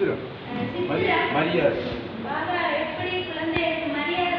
சித்திரம் சித்திரா. மரியாதை பாபா எப்படி குழந்தைகளுக்கு மரியாதை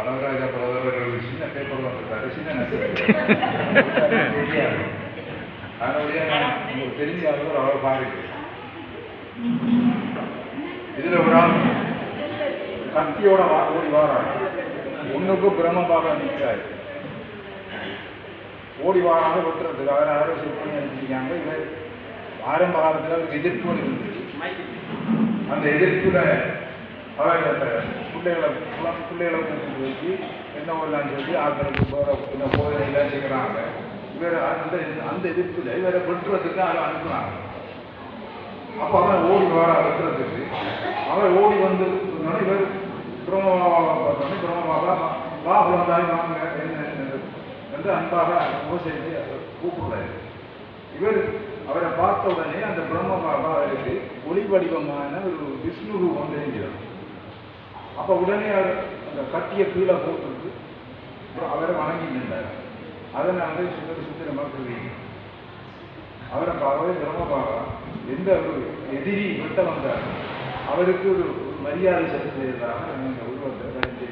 இந்த அழகராஜா சின்ன பேப்பர் வந்திருக்காரு சின்ன தெரியாது அதனால நான் உங்களுக்கு தெரிஞ்ச அளவு அவ்வளோ பாருங்க. இதுல ஒரு ஆள் சக்தியோட ஓடி வாராங்க ஒண்ணுக்கு பிரம்ம பாபா நிற்கிறாரு ஓடி வாராங்க வெட்டுறதுக்கு அவரை ஆலோசனை பண்ணி அனுப்பிச்சிருக்காங்க இவர் ஆரம்ப காலத்துல ஒரு எதிர்ப்பு இருந்துச்சு அந்த எதிர்ப்புல பிள்ளைகளை குளம் பிள்ளைகளை கூப்பிட்டு வச்சு என்ன பண்ணலான்னு சொல்லி ஆட்களுக்கு போகிற இந்த போதையெல்லாம் செய்கிறாங்க இவர் அந்த அந்த எதிர்ப்புல இவரை வெட்டுறதுக்கு அதை அனுப்புனாங்க அப்போ அவன் ஓடி வர வெட்டுறதுக்கு அவன் ஓடி வந்து இவர் பிரம்மபாபா பார்த்தோன்னே பிரம்மபாபா வா குழந்தாய் வாங்க என்ன என்ன என்று அன்பாக உபசரித்து கூப்பிடுறாரு இவர் அவரை பார்த்த உடனே அந்த பிரம்ம பாபா அவருக்கு ஒளி வடிவமான ஒரு விஷ்ணு ரூபம் தெரிஞ்சிடும் அப்போ உடனே அவர் அந்த கட்டியை கீழே போட்டு அவரை வணங்கி நின்றார் அதை நாங்கள் சுந்தர சுந்தரமாக சொல்லுவீங்க அவரை பார்க்கவே பிரம்ம பாபா எந்த ஒரு எதிரி வெட்ட வந்தார் அவருக்கு ஒரு மரியாதை செலுத்துவதாக நாங்கள் உருவத்தை தெரிஞ்சு